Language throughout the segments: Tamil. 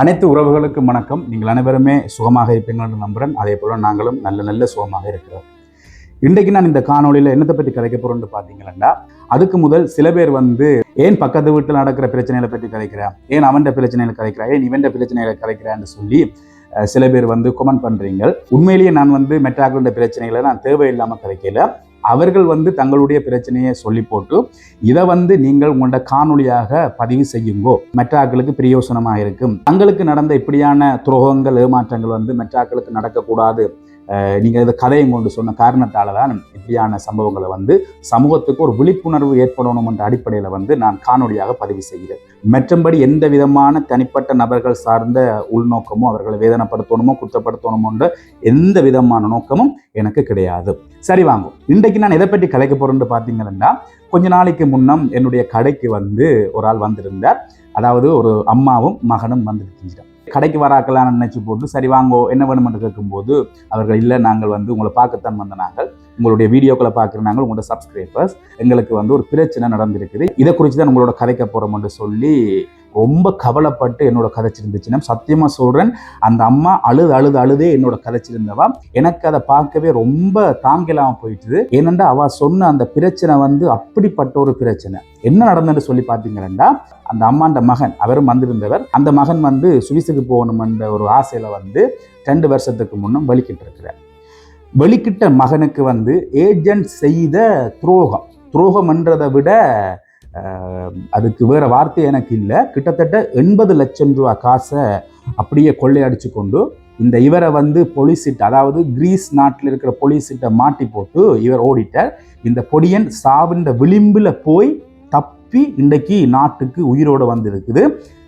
அனைத்து உறவுகளுக்கும் வணக்கம். நீங்கள் அனைவருமே சுகமாக இருப்பீங்கள் என்று நம்புகிறேன் அதே போல் நாங்களும் நல்ல நல்ல சுகமாக இருக்கிறோம். இன்றைக்கு நான் இந்த காணொலியில் என்னத்தை பற்றி கதைக்க போகிறோன்னு பார்த்தீங்கன்னா அதுக்கு முதல் சில பேர் வந்து ஏன் பக்கத்து வீட்டில் நடக்கிற பிரச்சனைகளை பற்றி கதைக்கிறேன் ஏன் அவன்ட பிரச்சனைகளை கதைக்கிறேன் ஏன் இவன்ட பிரச்சனைகளை கதைக்கிறான்னு சொல்லி சில பேர் வந்து கமெண்ட் பண்ணுறீங்க உண்மையிலேயே நான் வந்து மெட்ராக்களோட பிரச்சனைகளை நான் தேவையில்லாமல் கதைக்கல. அவர்கள் வந்து தங்களுடைய பிரச்சனையை சொல்லி போட்டு இதை வந்து நீங்கள் உங்களோட காணொளியாக பதிவு செய்யுங்கோ. மெட்ராக்களுக்கு பிரயோசனமாக இருக்கும் தங்களுக்கு நடந்த இப்படியான துரோகங்கள் ஏமாற்றங்கள் வந்து மெட்ராக்களுக்கு நடக்கக்கூடாது. நீங்கள் இந்த கதையை கொண்டு சொன்ன காரணத்தால தான் இப்படியான சம்பவங்களை வந்து சமூகத்துக்கு ஒரு விழிப்புணர்வு ஏற்படணும் என்ற அடிப்படையில் வந்து நான் காணொலியாக பதிவு செய்கிறேன். மற்றபடி எந்த விதமான தனிப்பட்ட நபர்கள் சார்ந்த உள்நோக்கமோ அவர்களை வேதனைப்படுத்தணுமோ குற்றப்படுத்தணுமோன்ற எந்த விதமான நோக்கமும் எனக்கு கிடையாது. சரி வாங்கும் இன்றைக்கு நான் எதை பற்றி கலைக்க போகிறேன்னு பார்த்தீங்கன்னா கொஞ்ச நாளைக்கு முன்னம் என்னுடைய கடைக்கு வந்து ஒரு ஆள் வந்திருந்தார். அதாவது ஒரு அம்மாவும் மகனும் வந்துருக்கின்றார் கடைக்கு வராக்கலாம்னு நினைச்சு போட்டு சரி வாங்கோ என்ன வேணுமென்று கேட்கும்போது அவர்கள் இல்லை நாங்கள் வந்து உங்களை பார்க்கத்தான் வந்த நாங்கள். உங்களுடைய வீடியோக்களை பார்க்குற நாங்கள் உங்களோட சப்ஸ்கிரைபர்ஸ் எங்களுக்கு வந்து ஒரு பிரச்சனை நடந்திருக்குது. இதை குறித்து தான் உங்களோட கதைக்க போகிறோம்னு சொல்லி ரொம்ப கவலைப்பட்டு என்னோட கதைச்சிருந்துச்சுன்னா சத்தியமாக சொல்கிறேன் அந்த அம்மா அழுது அழுது அழுதே என்னோட கதைச்சிருந்தவா எனக்கு அதை பார்க்கவே ரொம்ப தாங்கலாமல் போயிட்டுது. ஏனென்றா அவ சொன்ன அந்த பிரச்சனை வந்து அப்படிப்பட்ட ஒரு பிரச்சனை. என்ன நடந்ததுன்னு சொல்லி பார்த்தீங்கன்னா அந்த அம்மாண்ட மகன் அவரும் வந்திருந்தவர் அந்த மகன் வந்து சுவிஸுக்கு போகணுமென்ற ஒரு ஆசையில் வந்து ரெண்டு வருஷத்துக்கு முன்னும் வலிக்கிட்டு இருக்கிறார் வெளிக்கிட்ட மகனுக்கு வந்து ஏஜென்ட் செய்த துரோகம். துரோகம்ன்றதை விட அதுக்கு வேறு வார்த்தை எனக்கு இல்லை. கிட்டத்தட்ட எண்பது லட்சம் ரூபா காசை அப்படியே கொள்ளையடிச்சு கொண்டு இந்த இவரை வந்து பொலிசிட்ட அதாவது கிரீஸ் நாட்டில் இருக்கிற பொலிசிட்ட மாட்டி போட்டு இவர் ஓடிட்டார். இந்த பொடியன் சாவின்ற விளிம்பில் போய் தப்பி இன்றைக்கு நாட்டுக்கு உயிரோடு வந்திருக்குது.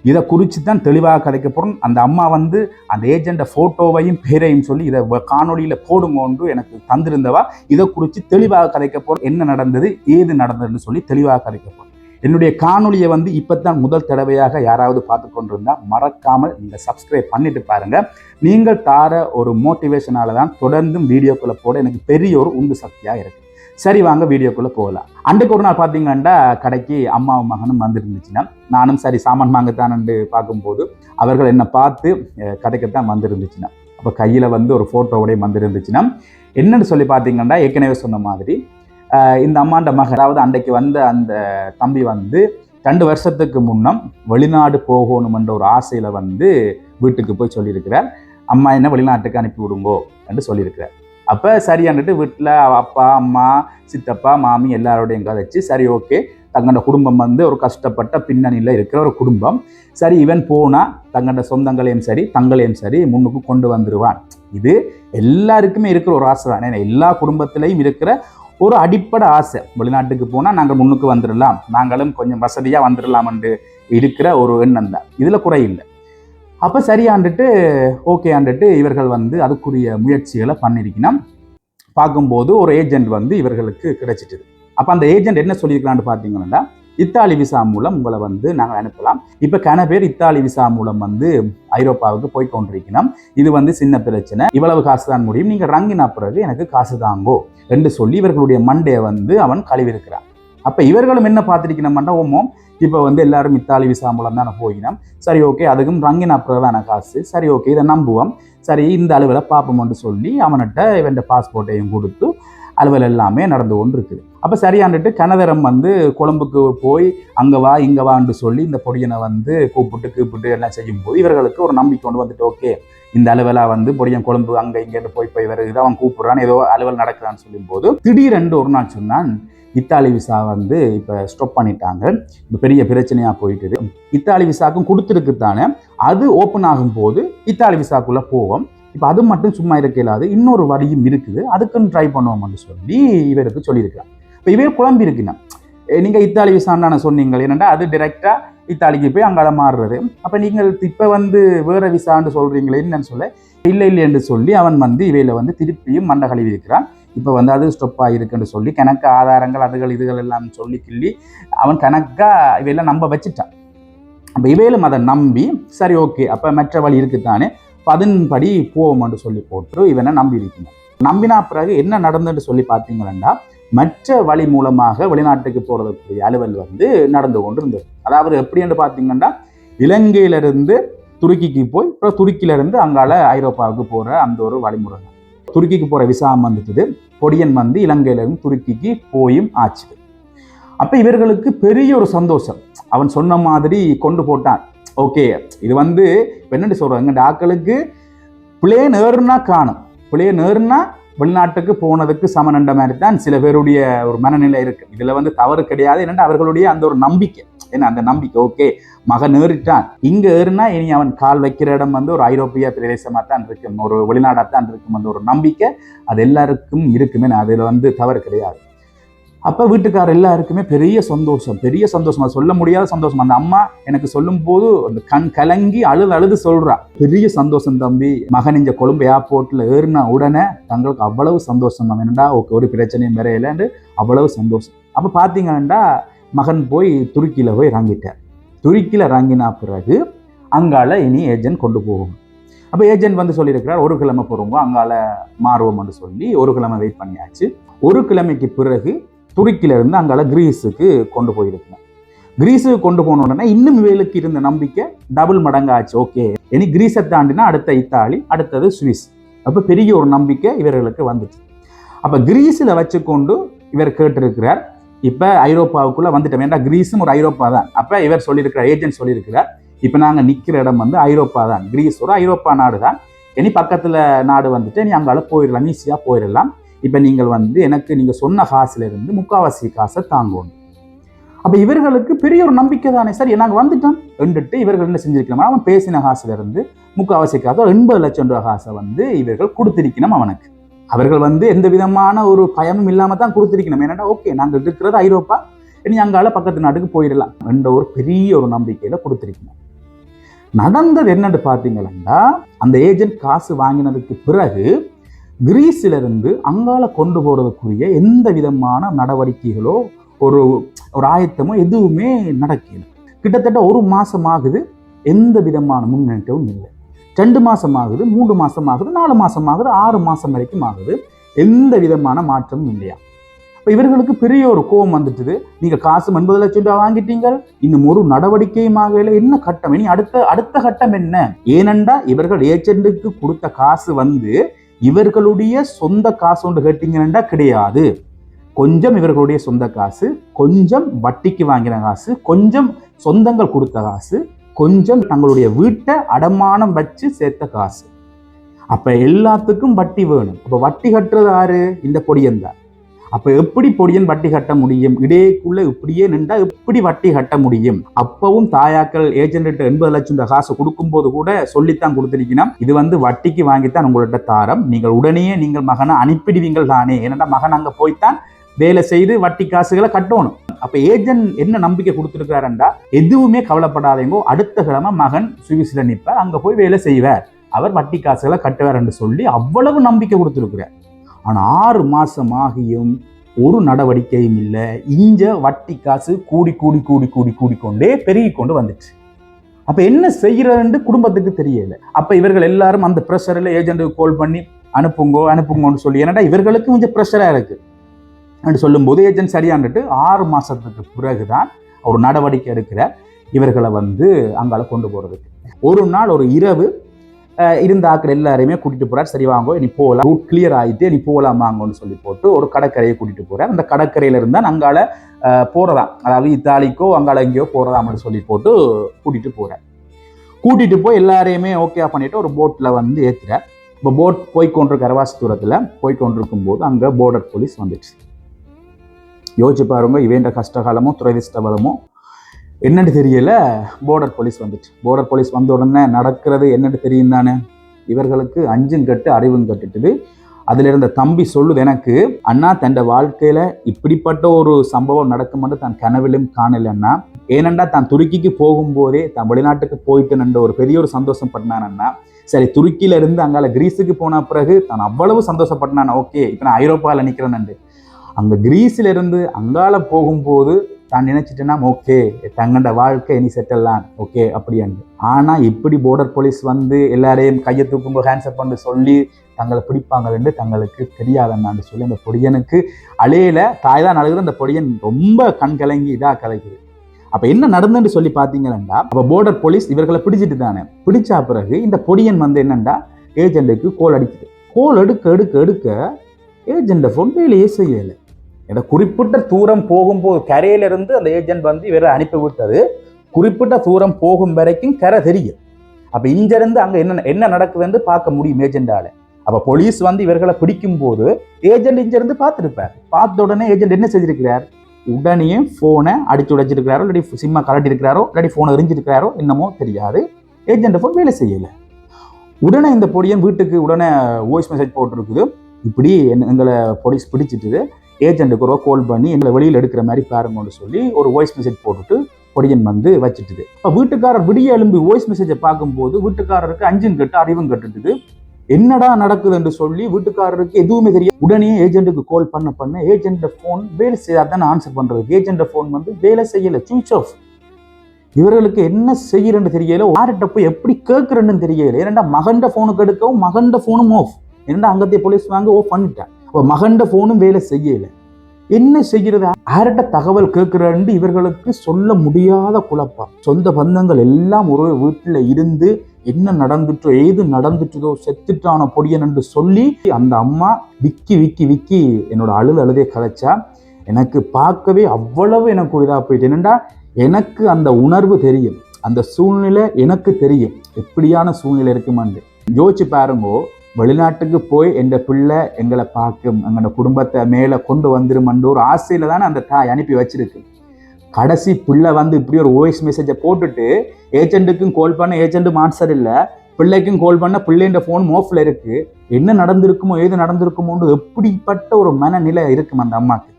இதை குறித்து தான் தெளிவாக கதைக்க போகிறோம் அந்த அம்மா வந்து அந்த ஏஜெண்ட ஃபோட்டோவையும் பேரையும் சொல்லி இதை காணொளியில் போடுங்கன்று எனக்கு தந்திருந்தவா? இதை குறித்து தெளிவாக கதைக்க போகிறோம் என்ன நடந்தது ஏது நடந்ததுன்னு சொல்லி தெளிவாக கதைக்க போகிறோம் என்னுடைய காணொலியை வந்து இப்போ தான் முதல் தடவையாக யாராவது பார்த்து கொண்டிருந்தா மறக்காமல் நீங்கள் சப்ஸ்கிரைப் பண்ணிட்டு பாருங்க. நீங்கள் தார ஒரு மோட்டிவேஷனால தான் தொடர்ந்தும் வீடியோக்குள்ளே போட எனக்கு பெரிய ஒரு உந்து சக்தியாக இருக்கு. சரி வாங்க வீடியோக்குள்ளே போகலாம். அன்றைக்கு ஒரு நாள் பார்த்தீங்கன்னா கடைக்கு அம்மாவும் மகனும் வந்துருந்துச்சுன்னா நானும் சரி சாமான் வாங்கத்தானு பார்க்கும்போது அவர்கள் என்னை பார்த்து அஹ், தான் வந்துருந்துச்சுன்னா அப்போ கையில் வந்து ஒரு ஃபோட்டோவோடய வந்துருந்துச்சுன்னா என்னென்னு சொல்லி பார்த்தீங்கன்னா ஏற்கனவே சொன்ன மாதிரி இந்த அம்மாண்ட மகன் அதாவது அன்றைக்கு வந்த அந்த தம்பி வந்து ரெண்டு வருஷத்துக்கு முன்னம் வெளிநாடு போகணுமென்ற ஒரு ஆசையில் வந்து வீட்டுக்கு போய் சொல்லியிருக்கிறார். அம்மா என்ன வெளிநாட்டுக்கு அனுப்பி விடுங்கோ என்று சொல்லியிருக்கிறார். அப்போ சரியான்ட்டு வீட்டில் அப்பா அம்மா சித்தப்பா மாமி எல்லாரோடையும் கதைச்சு சரி ஓகே. தங்களோட குடும்பம் வந்து ஒரு கஷ்டப்பட்ட பின்னணியில் இருக்கிற ஒரு குடும்பம். சரி இவன் போனால் தங்களோட சொந்தங்களையும் சரி தங்களையும் சரி முன்னுக்கு கொண்டு வந்துடுவான் இது எல்லாருக்குமே இருக்கிற ஒரு ஆசை தான் ஏன்னா எல்லா குடும்பத்திலையும் இருக்கிற ஒரு அடிப்படை ஆசை. வெளிநாட்டுக்கு போனால் நாங்கள் முன்னுக்கு வந்துடலாம் நாங்களும் கொஞ்சம் வசதியாக வந்துடலாம் என்று இருக்கிற ஒரு எண்ணம் தான். இதில் குறையில்லை அப்போ சரியாண்டுட்டு ஓகே ஆண்டுட்டு இவர்கள் வந்து அதுக்குரிய முயற்சிகளை பண்ணியிருக்கணும் பார்க்கும்போது ஒரு ஏஜென்ட் வந்து இவர்களுக்கு கிடைச்சிட்டுது. அப்போ அந்த ஏஜென்ட் என்ன சொல்லியிருக்கலான்னு பார்த்தீங்கன்னா இத்தாலி விசா மூலம் உங்களை வந்து நாங்கள் அனுப்பலாம். இப்போ கன பேர் இத்தாலி விசா மூலம் வந்து ஐரோப்பாவுக்கு போய் கொண்டிருக்கணும். இது வந்து சின்ன பிரச்சனை. இவ்வளவு காசு தான் முடியும். நீங்கள் ரங்கினா பிறகு எனக்கு காசு தாங்கோ என்று சொல்லி இவர்களுடைய மண்டையை வந்து அவன் கழுவிருக்கிறான் அப்போ இவர்களும் என்ன பார்த்துருக்கணும்னா ஓமோ இப்போ வந்து எல்லாரும் இத்தாலி விசா மூலம் தானே போயினோம். சரி ஓகே அதுக்கும் ரங்கினா பிறகு தானே காசு. சரி ஓகே இதை நம்புவோம். சரி இந்த அளவில் பார்ப்போம்னு சொல்லி அவன்கிட்ட இவன் பாஸ்போர்ட்டையும் கொடுத்து அலுவல் எல்லாமே நடந்து கொண்டு இருக்குது அப்போ சரியாண்டுட்டு கனதரம் வந்து கொழும்புக்கு போய் அங்கே வா இங்கே வான்னு சொல்லி இந்த பொடியனை வந்து கூப்பிட்டு கூப்பிட்டு எல்லாம் செய்யும்போது இவர்களுக்கு ஒரு நம்பிக்கை கொண்டு வந்துட்டு ஓகே இந்த அலுவலாக வந்து பொடியன் கொழும்பு அங்கே இங்கேன்னு போய் போய் வருது அவன் கூப்பிட்றான் ஏதோ அலுவல் நடக்கிறான்னு சொல்லும்போது திடீரென்று ஒரு நாள் சொன்னான் இத்தாலி விசா வந்து இப்போ ஸ்டாப் பண்ணிட்டாங்க. இப்போ பெரிய பிரச்சனையாக போயிட்டுது இத்தாலி விசாக்கும் கொடுத்துருக்குத்தானே அது ஓப்பன் ஆகும்போது இத்தாலி விசாக்குள்ளே போவோம். இப்போ அது மட்டும் சும்மா இருக்க இல்லாது இன்னொரு வழியும் இருக்குது. அதுக்குன்னு ட்ரை பண்ணுவோம்னு சொல்லி இவருக்கு சொல்லியிருக்கிறான் இப்போ இவர் குழம்பி இருக்குன்னா நீங்கள் இத்தாலி விசான்னு சொன்னீங்க என்னென்னா அது டிரெக்டாக இத்தாலிக்கு போய் அங்கே மாறுறது. அப்போ நீங்கள் இப்போ வந்து வேறு விசான்னு சொல்கிறீங்களே என்னன்னு சொல்ல இல்லை இல்லை என்று சொல்லி அவன் வந்து இவையில் வந்து திருப்பியும் மண்டை கழுவி இருக்கிறான். இப்போ வந்து அது ஸ்டொப் ஆகிருக்குன்னு சொல்லி கணக்கு ஆதாரங்கள் அதுகள் இதுகள் எல்லாம் சொல்லி கிள்ளி அவன் கணக்காக இவையெல்லாம் நம்ப வச்சுட்டான். அப்போ இவையிலும் அதை நம்பி சரி ஓகே அப்போ மற்ற வழி இருக்குத்தானே தானே அதன்படி போவோம்னு சொல்லி போட்டு இவனை நம்பி இருக்கணும் நம்பினா பிறகு என்ன நடந்துன்னு சொல்லி பார்த்தீங்கன்னா மற்ற வழி மூலமாக வெளிநாட்டுக்கு போகிறதுக்குரிய அலுவல் வந்து நடந்து கொண்டு இருந்தது அதாவது எப்படி என்று பார்த்தீங்கன்னா இலங்கையிலிருந்து துருக்கிக்கு போய் அப்புறம் துருக்கியில இருந்து அங்கால ஐரோப்பாவுக்கு போற அந்த ஒரு வழிமுறை. தான். துருக்கிக்கு போற விசா வந்துட்டு பொடியன் வந்து இலங்கையில இருந்து துருக்கிக்கு போயும் ஆச்சு. அப்ப இவர்களுக்கு பெரிய ஒரு சந்தோஷம். அவன் சொன்ன மாதிரி கொண்டு போட்டான். ஓகே இது வந்து இப்ப என்னன்னு சொல்றாங்க இந்த ஆக்களுக்கு பிளேன் ஏறுனா காணும். பிளேன் ஏறுனா வெளிநாட்டுக்கு போனதுக்கு சமனண்ட மாதிரி தான் சில பேருடைய ஒரு மனநிலை இருக்கு. இதுல வந்து தவறு கிடையாது. என்னன்னா அவர்களுடைய அந்த ஒரு நம்பிக்கை. என்ன அந்த நம்பிக்கை. ஓகே மகன் ஏறிட்டான். இங்க ஏறுனா இனி அவன் கால் வைக்கிற இடம் வந்து ஒரு ஐரோப்பிய பிரதேசமா தான் இருக்கும். ஒரு வெளிநாடா தான் இருக்கும் அந்த ஒரு நம்பிக்கை அது எல்லாருக்கும் இருக்குமே. அதுல வந்து தவறு கிடையாது. அப்போ வீட்டுக்காரர் எல்லாருக்குமே பெரிய சந்தோஷம் பெரிய சந்தோஷம். அது சொல்ல முடியாத சந்தோஷம். அந்த அம்மா எனக்கு சொல்லும் போது அந்த கண் கலங்கி அழுது அழுது சொல்றா. பெரிய சந்தோஷம் தம்பி. மகன் இந்த கொழும்பு ஏர்போர்ட்ல ஏறின உடனே தங்களுக்கு அவ்வளவு சந்தோஷம். என்னடா ஓகே ஒரு பிரச்சனையும் வரையிலன்னு அவ்வளவு சந்தோஷம். அப்போ பார்த்தீங்கன்னா மகன் போய் துருக்கியில் போய் இறங்கிட்டார். துருக்கியில் இறங்கினா பிறகு அங்கால இனி ஏஜென்ட் கொண்டு போகும். அப்போ ஏஜென்ட் வந்து சொல்லியிருக்கிறார் ஒரு கிழமை போகிறவங்க அங்கால மாறுவோம்னு சொல்லி ஒரு கிழமை வெயிட் பண்ணியாச்சு. ஒரு கிழமைக்கு பிறகு துருக்கியில இருந்து அங்கால கிரீஸுக்கு கொண்டு போயிருக்கணும் கிரீஸுக்கு கொண்டு போன உடனே இன்னும் வேலுக்கு இருந்த நம்பிக்கை டபுள் மடங்காச்சு. ஓகே இனி கிரீஸை தாண்டினா அடுத்த இத்தாலி அடுத்தது சுவிஸ். அப்போ பெரிய ஒரு நம்பிக்கை இவர்களுக்கு வந்துச்சு. அப்போ கிரீஸில் வச்சுக்கொண்டு இவர் கேட்டிருக்கிறார் இப்ப ஐரோப்பாவுக்குள்ள வந்துட்டோம். ஏன்னா கிரீஸும் ஒரு ஐரோப்பா தான். அப்போ இவர் சொல்லியிருக்கிறார் ஏஜென்ட் சொல்லியிருக்கிறார் இப்ப நாங்க நிற்கிற இடம் வந்து ஐரோப்பா தான். கிரீஸ் ஒரு ஐரோப்பா நாடு தான் இனி பக்கத்துல நாடு வந்துட்டு நீ அங்கால போயிடலாம் ஈஸியாக போயிடலாம். இப்போ நீங்கள் வந்து எனக்கு நீங்கள் சொன்ன காசுலேருந்து முக்காவாசி காசை தாங்கணும் அப்போ இவர்களுக்கு பெரிய ஒரு நம்பிக்கை தானே. சார் நாங்கள் வந்துட்டோம். என்றுட்டு இவர்கள் என்ன செஞ்சிருக்கணும்? அவன் பேசின காசுலேருந்து முக்காவாசி காசு எண்பது லட்சம் ரூபாய் காசை வந்து இவர்கள் கொடுத்திருக்கணும் அவனுக்கு. அவர்கள் வந்து எந்த விதமான ஒரு பயமும் இல்லாமல் தான் கொடுத்திருக்கணும். ஏன்னா ஓகே நாங்கள் இருக்கிறது ஐரோப்பா. இனி அங்கால பக்கத்து நாட்டுக்கு போயிடலாம். என்ற ஒரு பெரிய ஒரு நம்பிக்கையில கொடுத்திருக்கணும். நடந்தது என்னன்னு பார்த்தீங்கன்னா அந்த ஏஜென்ட் காசு வாங்கினதுக்கு பிறகு கிரீஸிலிருந்து அங்கால கொண்டு போறதுக்குரிய எந்த விதமான நடவடிக்கைகளோ ஒரு ஒரு ஆயத்தமோ எதுவுமே நடக்கல. கிட்டத்தட்ட ஒரு மாதம் ஆகுது எந்த விதமான முன்னேற்றமும் இல்லை. ரெண்டு மாதம் ஆகுது மூன்று மாதம் ஆகுது நாலு மாதம் ஆகுது ஆறு மாசம் வரைக்கும் ஆகுது. எந்த விதமான மாற்றமும் இல்லையா? இப்போ இவர்களுக்கு பெரிய ஒரு கோபம் வந்துட்டுது. நீங்க காசு ஒன்பது லட்சம் ரூபாய் வாங்கிட்டீங்க இன்னும் ஒரு நடவடிக்கையும் ஆகல என்ன கட்டம்? இனி அடுத்த அடுத்த கட்டம் என்ன? ஏனென்றா இவர்கள் ஏஜென்ட்டுக்கு கொடுத்த காசு வந்து இவர்களுடைய சொந்த காசு ஒன்று கேட்டீங்கன்னா கிடையாது. கொஞ்சம் இவர்களுடைய சொந்த காசு கொஞ்சம் வட்டிக்கு வாங்கின காசு கொஞ்சம் சொந்தங்கள் கொடுத்த காசு கொஞ்சம் தங்களுடைய வீட்டை அடமானம் வச்சு சேர்த்த காசு. அப்ப எல்லாத்துக்கும் வட்டி வேணும். அப்ப வட்டி கட்டுறது யாரு இந்த பொடியந்தான் அப்ப எப்படி பொடியன் வட்டி கட்ட முடியும்? இடையேக்குள்ள இப்படியே நின்றா எப்படி வட்டி கட்ட முடியும்? அப்பவும் தாயாக்கள் ஏஜென்ட் எண்பது லட்சம் ரூபாய் காசு கொடுக்கும்போது கூட சொல்லித்தான் கொடுத்திருக்கணும். இது வந்து வட்டிக்கு வாங்கித்தான் உங்கள்ட்ட தாரம். நீங்கள் உடனே நீங்கள் மகனை அனுப்பிடுவீங்கள் தானே. ஏன்னா மகன் அங்க போய்த்தான் வேலை செய்து வட்டி காசுகளை கட்டணும். அப்ப ஏஜென்ட் என்ன நம்பிக்கை கொடுத்துருக்காருண்டா எதுவுமே கவலைப்படாதீங்கோ. அடுத்த கிழமை மகன் சுவிஸ்ல நிற்பார் அங்க போய் வேலை செய்வார். அவர் வட்டி காசுகளை கட்டுவார் என்று சொல்லி அவ்வளவு நம்பிக்கை கொடுத்துருக்கிறார். ஆனால் ஆறு மாதமாகியும் ஆகியும் ஒரு நடவடிக்கையும் இல்லை. இஞ்ச வட்டி காசு கூடி கூடி கூடி கூடி கூடிக்கொண்டே பெருகி கொண்டு வந்துச்சு. அப்போ என்ன செய்கிறன்னு குடும்பத்துக்கு தெரியல. அப்போ இவர்கள் எல்லாரும் அந்த ப்ரெஷரில் ஏஜென்ட்டுக்கு கால் பண்ணி அனுப்புங்கோ அனுப்புங்கோன்னு சொல்லி ஏன்னா இவர்களுக்கும் கொஞ்சம் ப்ரெஷராக இருக்குது என்று சொல்லும்போது ஏஜென்ட் சரியான்ட்டு ஆறு மாதத்துக்கு பிறகு தான் ஒரு நடவடிக்கை எடுக்கிற இவர்களை வந்து அங்கால கொண்டு போகிறதுக்கு ஒரு நாள் ஒரு இரவு இருந்த ஆக்கள் எல்லாரையுமே கூட்டிட்டு போறார். சரி வாங்கோ நீ போகலாம். ரூட் கிளியர் ஆயிட்டு நீ போகலாம் வாங்கன்னு சொல்லி போட்டு ஒரு கடற்கரையை கூட்டிட்டு போறார். அந்த கடற்கரையில இருந்தா அங்கால அஹ், போறதாம். அதாவது இத்தாலிக்கோ அங்கால எங்கேயோ போறதாம்னு சொல்லி போட்டு கூட்டிட்டு போறார். கூட்டிட்டு போய் எல்லாரையுமே ஓகே பண்ணிட்டு ஒரு போட்ல வந்து ஏத்துறார். இப்போ போட் போய் கொண்டிருக்க அரவாசி தூரத்தில் போய் கொண்டிருக்கும் போது அங்கே போர்டர் போலீஸ் வந்துடுச்சு யோசிச்சு பாருங்க இவேண்ட கஷ்டகாலமோ துரதிஷ்டபலமோ என்னன்னு தெரியல. போர்டர் போலீஸ் வந்துச்சு. போர்டர் போலீஸ் வந்த உடனே நடக்கிறது என்னன்னு தெரியும் தானே? இவர்களுக்கு அஞ்சும் கட்டு அறிவும் கட்டுட்டுது. அதில் இருந்த தம்பி சொல்லுது எனக்கு அண்ணா தன் வாழ்க்கையில் இப்படிப்பட்ட ஒரு சம்பவம் நடக்கும்னு தான் கனவிலும் காணலன்னா ஏனண்டா தான் துருக்கிக்கு போகும்போதே தான் வெளிநாட்டுக்கு போயிட்டு நின்ற ஒரு பெரிய ஒரு சந்தோஷம் பண்ணானன்னா சரி துருக்கியில இருந்து அங்கால கிரீஸுக்கு போன பிறகு தான் அவ்வளவு சந்தோஷப்பட்டான் ஓகே இப்போ நான் ஐரோப்பாவில் நிற்கிறேன் அங்கே கிரீஸ்ல இருந்து அங்கால போகும்போது தான் நினைச்சிட்டேன்னா ஓகே தங்கண்ட வாழ்க்கை இனி செட்டல்லாம் ஓகே அப்படியாண்டு. ஆனால் இப்படி போர்டர் போலீஸ் வந்து எல்லாரையும் கையை தூக்கும்போது ஹேண்ட்ஸ் பண்ணி சொல்லி தங்களை பிடிப்பாங்கன்னு தங்களுக்கு தெரியாதண்ணான்னு சொல்லி அந்த பொடியனுக்கு அலையில தாய் தான் அழுகுது அந்த பொடியன் ரொம்ப கண் கலங்கி இதாக கலைக்குது. அப்போ என்ன நடந்துன்னு சொல்லி பார்த்தீங்கன்னா அப்போ போர்டர் போலீஸ் இவர்களை பிடிச்சிட்டு தானே. பிடிச்சா பிறகு இந்த பொடியன் வந்து என்னண்டா ஏஜென்ட்டுக்கு கோல் அடிக்குது. கோல் எடுக்க எடுக்க எடுக்க ஏஜென்ட ஃபோன் வேலையே செய்யலை இந்த குறிப்பிட்ட தூரம் போகும்போது கரையிலிருந்து அந்த ஏஜென்ட் வந்து இவரை அனுப்பி விட்டது. குறிப்பிட்ட தூரம் போகும் வரைக்கும் கரை தெரியும். அப்போ இங்கிருந்து அங்கே என்ன என்ன நடக்குதுன்னு பார்க்க முடியும் ஏஜெண்டால அப்போ போலீஸ் வந்து இவர்களை பிடிக்கும் போது ஏஜென்ட் இங்கிருந்து பார்த்துருப்பார். பார்த்த உடனே ஏஜென்ட் என்ன செஞ்சிருக்கிறார் உடனே ஃபோனை அடிச்சு உடைச்சிருக்கிறாரோ இல்லாட்டி சிம்மா கலட்டி இருக்கிறாரோ இல்லாட்டி ஃபோனை எரிஞ்சிருக்கிறாரோ என்னமோ தெரியாது. ஏஜென்ட் ஃபோன் வேலை செய்யலை. உடனே இந்த பொடியன் வீட்டுக்கு உடனே வாய்ஸ் மெசேஜ் போட்டிருக்குது. இப்படி என்ன- எங்களை போலீஸ் பிடிச்சிட்டு ஏஜென்ட்டுக்கு ஒரு கால் பண்ணி எங்களை வெளியில் எடுக்கிற மாதிரி பாருங்கன்னு சொல்லி ஒரு வாய்ஸ் மெசேஜ் போட்டுட்டு பொடியன் வந்து வச்சுட்டுது. இப்போ வீட்டுக்காரர் விடிய எலும்பி வாய்ஸ் மெசேஜை பார்க்கும்போது வீட்டுக்காரருக்கு அஞ்சும் கட்டு அறிவும் கட்டுட்டுது. என்னடா நடக்குதுன்னு சொல்லி வீட்டுக்காரருக்கு எதுவுமே தெரியும் உடனே ஏஜென்ட்டுக்கு கால் பண்ண பண்ண ஏஜென்ட் ஃபோன் வேலை செய்யாதான் ஆன்சர் பண்றது ஏஜென்ட் ஃபோன் வந்து வேலை செய்யல சுவிச் ஆஃப் இவர்களுக்கு என்ன செய்யறன்னு தெரியல யார்கிட்ட போய் எப்படி கேட்குறேன்னு தெரியல. ஏன்னா மகண்ட ஃபோனுக்கு எடுக்கவும் மகண்ட ஃபோனும் ஆஃப் ஏன்னா அங்கத்தைய போலீஸ் வாங்க ஓ பண்ணிட்டேன் இப்போ மகண்ட ஃபோனும் வேலை செய்யலை. என்ன செய்கிறது யார்கிட்ட தகவல் கேட்கிறன்னு இவர்களுக்கு சொல்ல முடியாத குழப்பம். சொந்த பந்தங்கள் எல்லாம் ஒரு வீட்டில் இருந்து என்ன நடந்துட்டோ ஏது நடந்துட்டதோ செத்துட்டான பொடியன் என்று சொல்லி அந்த அம்மா விக்கி விக்கி விக்கி என்னோட அழுது அழுதே கதைச்சா எனக்கு பார்க்கவே அவ்வளவு எனக்கு ஒரு இதாக போயிட்டு. என்னண்டா? எனக்கு அந்த உணர்வு தெரியும். அந்த சூழ்நிலை எனக்கு தெரியும். எப்படியான சூழ்நிலை இருக்குமான்னு யோசிச்சு பாருங்கோ வெளிநாட்டுக்கு போய் எந்த பிள்ளை எங்களை பார்க்கும் எங்களோட குடும்பத்தை மேலே கொண்டு வந்துருமன்ற ஒரு ஆசையில் தானே அந்த தாய் அனுப்பி வச்சிருக்கு. கடைசி பிள்ளை வந்து இப்படி ஒரு வாய்ஸ் மெசேஜை போட்டுட்டு ஏஜென்ட்டுக்கும் கால் பண்ண ஏஜென்ட்டும் ஆன்சர் இல்லை பிள்ளைக்கும் கால் பண்ண பிள்ளைன்ற ஃபோன் மோஃபில் இருக்குது என்ன நடந்திருக்குமோ ஏது நடந்திருக்குமோன்னு எப்படிப்பட்ட ஒரு மனநிலை இருக்கும் அந்த அம்மாக்கு.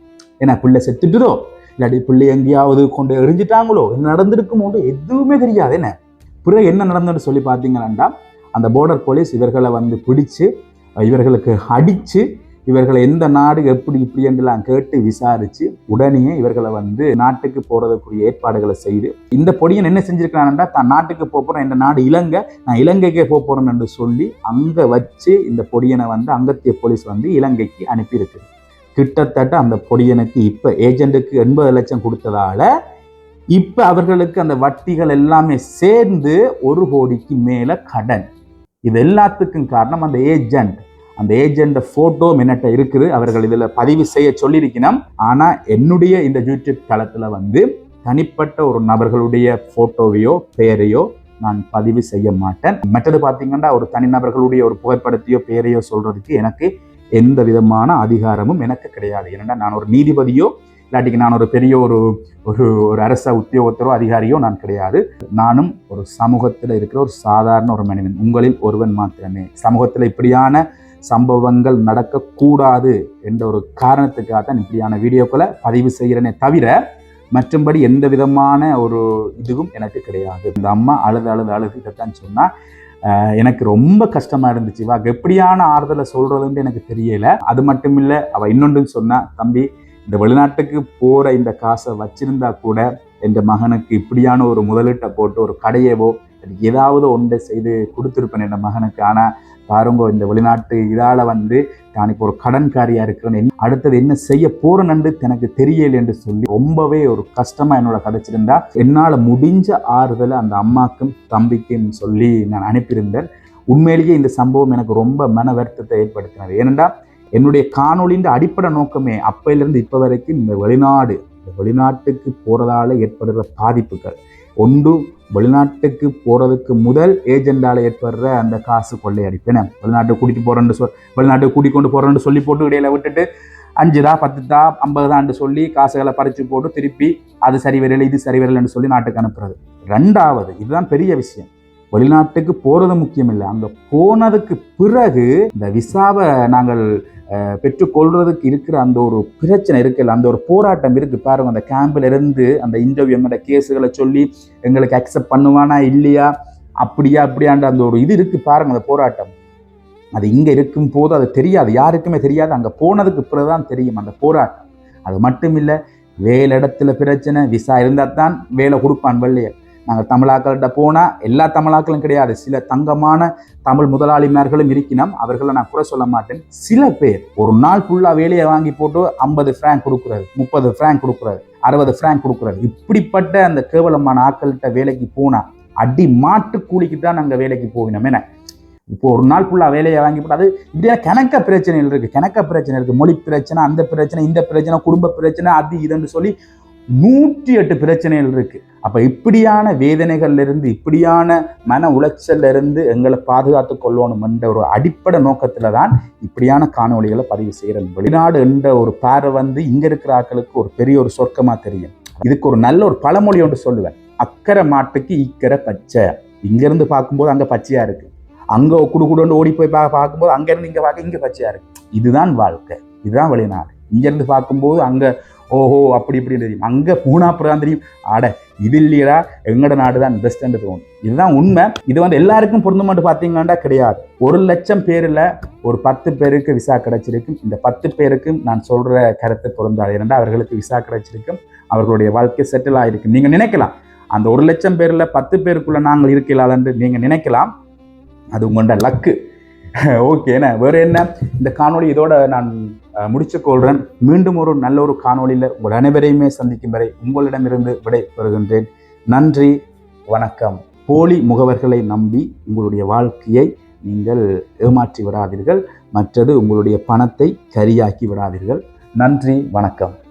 ஏன்னா பிள்ளை செத்துட்டுதோ இல்லாட்டி பிள்ளை எங்கேயாவது கொண்டு எரிஞ்சிட்டாங்களோ என்ன நடந்திருக்குமோன்னு எதுவுமே தெரியாது என்ன? பிறகு என்ன நடந்ததுன்னு சொல்லி பார்த்தீங்கன்னா அந்த போர்டர் போலீஸ் இவர்களை வந்து பிடிச்சு இவர்களுக்கு அடித்து இவர்களை எந்த நாடு எப்படி இப்படி என்றெல்லாம் கேட்டு விசாரித்து உடனே இவர்களை வந்து நாட்டுக்கு போகிறதுக்குரிய ஏற்பாடுகளை செய்து இந்த பொடியன் என்ன செஞ்சிருக்கான்டா தான் நாட்டுக்கு போக இந்த நாடு இலங்கை நான் இலங்கைக்கே போக என்று சொல்லி அங்கே வச்சு இந்த பொடியனை வந்து அங்கத்திய போலீஸ் வந்து இலங்கைக்கு அனுப்பியிருக்கு. கிட்டத்தட்ட அந்த பொடியனுக்கு இப்போ ஏஜென்ட்டுக்கு எண்பது லட்சம் கொடுத்ததால இப்போ அவர்களுக்கு அந்த வட்டிகள் எல்லாமே சேர்ந்து ஒரு கோடிக்கு மேலே கடன். இது எல்லாத்துக்கும் காரணம் அந்த ஏஜென்ட் அந்த ஏஜென்ட் போட்டோ மின்னட்ட இருக்குது. அவர்கள் இதில் பதிவு செய்ய சொல்லியிருக்கணும் ஆனால் என்னுடைய இந்த யூடியூப் தளத்தில் வந்து தனிப்பட்ட ஒரு நபர்களுடைய போட்டோவையோ பெயரையோ நான் பதிவு செய்ய மாட்டேன். மற்றது பார்த்தீங்கன்னா ஒரு தனிநபர்களுடைய ஒரு புகைப்படத்தையோ பெயரையோ சொல்றதுக்கு எனக்கு எந்த விதமான அதிகாரமும் எனக்கு கிடையாது. ஏன்னா நான் ஒரு நீதிபதியோ இல்லாட்டிக்கு நான் ஒரு பெரிய ஒரு ஒரு ஒரு அரச உத்தியோகத்தரோ அதிகாரியோ நான் கிடையாது. நானும் ஒரு சமூகத்தில் இருக்கிற ஒரு சாதாரண ஒரு மனிதன். உங்களில் ஒருவன் மாத்திரமே. சமூகத்தில் இப்படியான சம்பவங்கள் நடக்கக்கூடாது என்ற ஒரு காரணத்துக்காக தான் இப்படியான வீடியோக்களை பதிவு செய்கிறேனே தவிர மற்றும்படி எந்த விதமான ஒரு இதுவும் எனக்கு கிடையாது. இந்த அம்மா அழுது அழுது அழுதுதான் சொன்னால் எனக்கு ரொம்ப கஷ்டமா இருந்துச்சு. வா எப்படியான ஆறுதலை சொல்றதுன்னு எனக்கு தெரியல. அது மட்டும் இல்லை அவள் இன்னொன்றுன்னு சொன்னா தம்பி இந்த வெளிநாட்டுக்கு போற இந்த காசை வச்சிருந்தா கூட என் மகனுக்கு இப்படியான ஒரு முதலீட்டை போட்டு ஒரு கடையவோ ஏதாவது ஒன்றை செய்து கொடுத்துருப்பேன் என் மகனுக்கு. ஆனால் பாருங்க இந்த வெளிநாட்டு இதால வந்து நான் இப்போ ஒரு கடன்காரியா இருக்கிறேன். அடுத்தது என்ன செய்ய போறேன்னு எனக்கு தெரியல என்று சொல்லி ரொம்பவே ஒரு கஷ்டமா என்னோட கதைச்சிருந்தா என்னால் முடிஞ்ச ஆறுதலை அந்த அம்மாக்கும் தம்பிக்கும் சொல்லி நான் அனுப்பியிருந்தேன். உண்மையிலேயே இந்த சம்பவம் எனக்கு ரொம்ப மன வருத்தத்தை ஏற்படுத்தினது. ஏனென்றா என்னுடைய காணொலியின் அடிப்படை நோக்கமே அப்பையிலிருந்து இப்போ வரைக்கும் இந்த வெளிநாடு இந்த வெளிநாட்டுக்கு போறதால ஏற்படுற பாதிப்புகள். ஒன்று வெளிநாட்டுக்கு போறதுக்கு முதல் ஏஜெண்டால ஏற்படுற அந்த காசு கொள்ளையடிப்பேன் வெளிநாட்டுக்கு கூட்டிட்டு போறேன்னு சொல் வெளிநாட்டுக்கு கூட்டிக் கொண்டு போறேன்னு சொல்லி போட்டு இடையில விட்டுட்டு அஞ்சு தான் பத்து தான் ஐம்பது தான்னு சொல்லி காசுகளை பறிச்சு போட்டு திருப்பி அது சரி வரல இது சரி வரலன்னு சொல்லி நாட்டுக்கு அனுப்புறது. ரெண்டாவது இதுதான் பெரிய விஷயம். வெளிநாட்டுக்கு போறது முக்கியம் இல்லை அங்க போனதுக்கு பிறகு இந்த விசாவை நாங்கள் பெற்றுக்கொள்றதுக்கு இருக்கிற அந்த ஒரு பிரச்சனை இருக்குல்ல அந்த ஒரு போராட்டம் இருக்கு பாருங்க. அந்த கேம்பில் இருந்து அந்த இன்டர்வியூ எங்களோட கேஸுகளை சொல்லி எங்களுக்கு அக்செப்ட் பண்ணுவானா இல்லையா? அப்படியா அப்படியான்ற அந்த ஒரு இது இருக்கு பாருங்க அந்த போராட்டம். அது இங்க இருக்கும் போது அது தெரியாது. யாருக்குமே தெரியாது. அங்க போனதுக்கு பிறகுதான் தெரியும் அந்த போராட்டம். அது மட்டும் இல்லை வேலை இடத்துல பிரச்சனை விசா இருந்தால் தான் வேலை கொடுப்பான் வெள்ளைய நாங்கள் தமிழாக்கள்கிட்ட போனால் எல்லா தமிழாக்களும் கிடையாது. சில தங்கமான தமிழ் முதலாளிமார்களும் இருக்கினோம். அவர்களை நான் குறை சொல்ல மாட்டேன். சில பேர் ஒரு நாள் ஃபுல்லாக வேலையை வாங்கி போட்டு ஐம்பது ஃப்ராங்க் கொடுக்குறாரு முப்பது ஃப்ராங்க் கொடுக்குறாரு அறுபது ஃப்ராங்க் கொடுக்குறது. இப்படிப்பட்ட அந்த கேவலமான ஆக்கள்கிட்ட வேலைக்கு போனா அடி மாட்டு கூலிக்கு தான் நாங்கள் வேலைக்கு போகணும் என்ன? இப்போ ஒரு நாள் ஃபுல்லாக வேலையை வாங்கி போட்டு அது இப்படியா கணக்க பிரச்சனைகள் இருக்குது கணக்க பிரச்சனை இருக்குது மொழி பிரச்சனை அந்த பிரச்சனை இந்த பிரச்சனை குடும்ப பிரச்சனை அது இதுன்னு சொல்லி நூற்றி எட்டு பிரச்சனைகள் இருக்கு. அப்ப இப்படியான வேதனைகள்ல இருந்து இப்படியான மன உளைச்சல்ல இருந்து எங்களை பாதுகாத்து கொள்ளணும் என்ற ஒரு அடிப்படை நோக்கத்தில் தான் இப்படியான காணொளிகளை பதிவு செய்யறேன் வெளிநாடு என்ற ஒரு பார்வை வந்து இங்க இருக்கிற ஆக்களுக்கு ஒரு பெரிய ஒரு சொர்க்கமா தெரியும். இதுக்கு ஒரு நல்ல ஒரு பழமொழி ஒன்று சொல்லுவேன். அக்கறை மாட்டுக்கு இக்கரை பச்சை. இங்க இருந்து பார்க்கும்போது அங்க பச்சையா இருக்கு. அங்க குடு குடுன்னு ஓடி போய் பா பார்க்கும்போது அங்க இருந்து இங்க பார்க்க இங்க பச்சையா இருக்கு. இதுதான் வாழ்க்கை. இதுதான் வெளிநாடு. இங்க இருந்து பார்க்கும்போது அங்க ஓஹோ அப்படி இப்படி தெரியும். அங்கே பூனா புறான் தெரியும். ஆட இது இல்லையடா. எங்கட நாடு தான் பெஸ்ட்ன்னு தோணும். இதுதான் உண்மை. இது வந்து எல்லாருக்கும் பொருந்தமாட்டு பார்த்தீங்கன்னா கிடையாது. ஒரு லட்சம் பேரில் ஒரு பத்து பேருக்கு விசா கிடைச்சிருக்கும். இந்த பத்து பேருக்கும் நான் சொல்கிற கருத்து பொருந்தாது. ஏனென்றால் அவர்களுக்கு விசா கிடைச்சிருக்கும். அவர்களுடைய வாழ்க்கை செட்டில் ஆகிருக்கும் நீங்கள் நினைக்கலாம் அந்த ஒரு லட்சம் பேரில் பத்து பேருக்குள்ளே நாங்கள் இருக்கலாம்னு நீங்கள் நினைக்கலாம். அது உங்களோட லக்கு ஓகே என்ன? வேறு என்ன? இந்த காணொளி இதோட நான் அஹ், முடிச்சுக் கொள்கிறேன் மீண்டும் ஒரு நல்ல ஒரு காணொளியில் உங்கள் அனைவரையுமே சந்திக்கும் வரை உங்களிடமிருந்து விடை பெறுகின்றேன் நன்றி வணக்கம். போலி முகவர்களை நம்பி உங்களுடைய வாழ்க்கையை நீங்கள் ஏமாற்றி விடாதீர்கள். மற்றது உங்களுடைய பணத்தை கரியாக்கி விடாதீர்கள். நன்றி வணக்கம்.